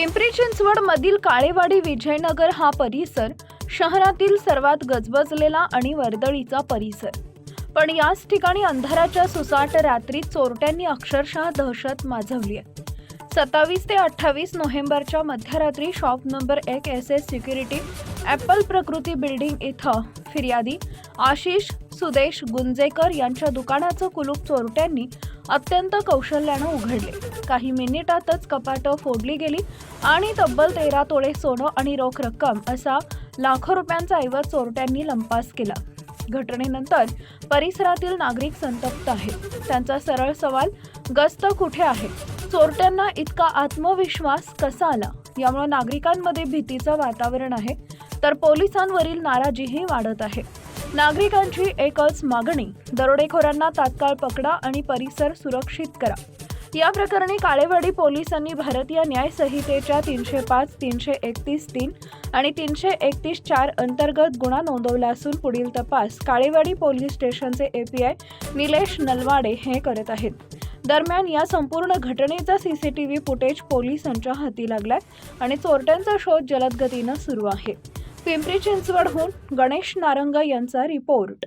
पिंपरी चिंचवड मधील काळेवाडी विजयनगर हा परिसर शहरातील सर्वात गजबजलेला आणि वर्दळीचा परिसर. पण याच ठिकाणी अंधाराच्या सुसाट रात्री चोरट्यांनी अक्षरशः दहशत माजवली आहे. सत्तावीस ते अठ्ठावीस नोव्हेंबरच्या मध्यरात्री शॉप नंबर एक S S security apple Prakruti building इथं फिर्यादी आशिष सुदेश गुंजेकर यांच्या दुकानाचं कुलूप चोरट्यांनी अत्यंत कौशल्यानं उघडले. काही मिनिटातच कपाटं फोडली गेली आणि तब्बल तेरा तोळे सोनं आणि रोख रक्कम असा लाखो रुपयांचा ऐवज चोरट्यांनी लंपास केला. घटनेनंतर परिसरातील नागरिक संतप्त आहेत. त्यांचा सरळ सवाल गस्त कुठे आहे? चोरट्यांना इतका आत्मविश्वास कसा आला? यामुळे नागरिकांमध्ये भीतीचं वातावरण आहे तर पोलिसांवरील नाराजीही वाढत आहे. नागरिकांची एकच मागणी दरोडेखोरांना तात्काळ पकडा आणि परिसर सुरक्षित करा. या प्रकरणी काळेवाडी पोलिसांनी भारतीय न्याय संहितेच्या तीनशे पाच तीनशे एकतीस तीन आणि तीनशे एकतीस चार अंतर्गत गुन्हा नोंदवला असून पुढील तपास काळेवाडी पोलीस स्टेशनचे एपीआय निलेश नलवाडे हे करत आहेत. दरम्यान या संपूर्ण घटनेचा सीसीटीव्ही फुटेज पोलिसांच्या हाती लागलाय आणि चोरट्यांचा शोध जलद गतीनं सुरू आहे. पिंपरी चिंचवडहून गणेश नारंग यांचा रिपोर्ट.